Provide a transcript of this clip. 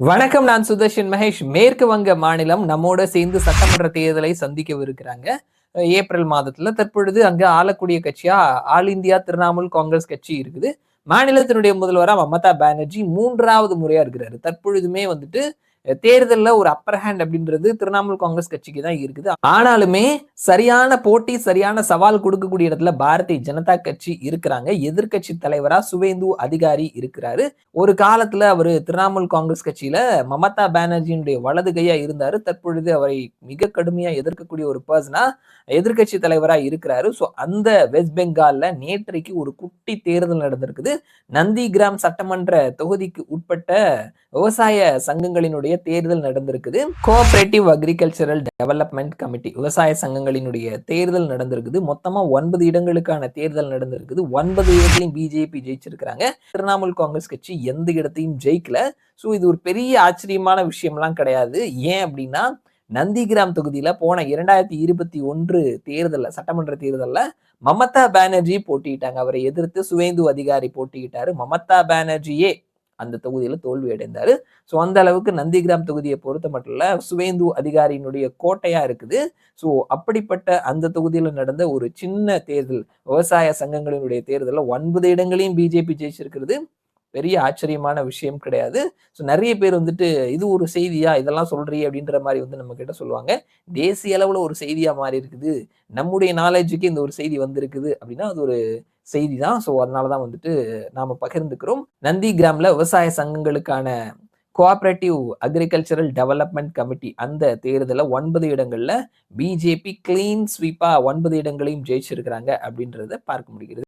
வணக்கம் நான் சுதர்ஷன் மகேஷ். மேற்கு வங்க மாநிலம் நம்மோட சேர்ந்து சட்டமன்ற தேர்தலை சந்திக்கவிருக்கிறாங்க. ஏப்ரல் மாதத்துல தற்பொழுது அங்க ஆளக்கூடிய கட்சியா ஆல் இந்தியா திரிணாமுல் காங்கிரஸ் கட்சி இருக்குது. மாநிலத்தினுடைய முதல்வரா மமதா பானர்ஜி மூன்றாவது முறையா இருக்கிறாரு. தற்பொழுதுமே வந்துட்டு தேர்தலில் ஒரு அப்பர் ஹேண்ட் அப்படின்றது திரிணாமுல் காங்கிரஸ் கட்சிக்கு தான் இருக்குது. ஆனாலுமே சரியான போட்டி சரியான சவால் கொடுக்கக்கூடிய இடத்துல பாரதிய ஜனதா கட்சி இருக்கிறாங்க. எதிர்க்கட்சி தலைவரா சுவேந்து அதிகாரி இருக்கிறாரு. ஒரு காலத்துல அவர் திரிணாமுல் காங்கிரஸ் கட்சியில மமதா பானர்ஜியினுடைய வலது கையா இருந்தாரு. தற்பொழுது அவரை மிக கடுமையா எதிர்க்கக்கூடிய ஒரு பர்சனா எதிர்க்கட்சி தலைவரா இருக்கிறாரு. ஸோ அந்த வெஸ்ட் பெங்கால்ல நேற்றைக்கு ஒரு குட்டி தேர்தல் நடந்திருக்குது. நந்திகிராம் சட்டமன்ற தொகுதிக்கு உட்பட்ட விவசாய சங்கங்களினுடைய தேர்தல் நடந்திருக்குது. கோஆபரேட்டிவ் அக்ரிகல்ச்சரல் டெவலப்மெண்ட் கமிட்டி விவசாய சங்கங்களினுடைய தேர்தல் நடந்திருக்குது. மொத்தமா ஒன்பது இடங்களுக்கான தேர்தல் நடந்திருக்குது. ஒன்பது இடத்துலையும் பிஜேபி ஜெயிச்சிருக்கிறாங்க. திரிணாமுல் காங்கிரஸ் கட்சி எந்த இடத்தையும் ஜெயிக்கல. ஸோ இது ஒரு பெரிய ஆச்சரியமான விஷயம்லாம் கிடையாது. ஏன் அப்படின்னா நந்திகிராம் தொகுதியில போன இரண்டாயிரத்தி இருபத்தி ஒன்று தேர்தலில் சட்டமன்ற தேர்தலில் மமதா பானர்ஜி போட்டியிட்டாங்க. அவரை எதிர்த்து சுவேந்து அதிகாரி போட்டியிட்டாரு. மமதா பானர்ஜியே அந்த தொகுதியில் தோல்வி அடைந்தார் ஸோ அந்த அளவுக்கு நந்திகிராம் தொகுதியை பொறுத்த மட்டும் இல்ல சுவேந்து அதிகாரியினுடைய கோட்டையாக இருக்குது. ஸோ அப்படிப்பட்ட அந்த தொகுதியில் நடந்த ஒரு சின்ன தேர்தல் விவசாய சங்கங்களினுடைய தேர்தலில் ஒன்பது இடங்களையும் பிஜேபி ஜெயிச்சிருக்கிறது. பெரிய ஆச்சரியமான விஷயம் கிடையாது. ஸோ நிறைய பேர் வந்துட்டு இது ஒரு செய்தியா? இதெல்லாம் சொல்றீ? அப்படின்ற மாதிரி வந்து நம்ம கிட்ட சொல்லுவாங்க. தேசிய அளவில் ஒரு செய்தியா மாறி இருக்குது. நம்முடைய நாலேஜுக்கு இந்த ஒரு செய்தி வந்திருக்குது அப்படின்னா அது ஒரு செய்தி தான் ஸோ அதனால தான் வந்துட்டு நாம் பகிர்ந்துக்கிறோம். நந்தி கிராமில் விவசாய சங்கங்களுக்கான கோஆபரேட்டிவ் அக்ரிகல்ச்சரல் டெவலப்மெண்ட் கமிட்டி அந்த தேர்தலில் ஒன்பது இடங்களில் பிஜேபி கிளீன் ஸ்வீப்பாக ஒன்பது இடங்களையும் ஜெயிச்சிருக்கிறாங்க அப்படின்றத பார்க்க முடிகிறது.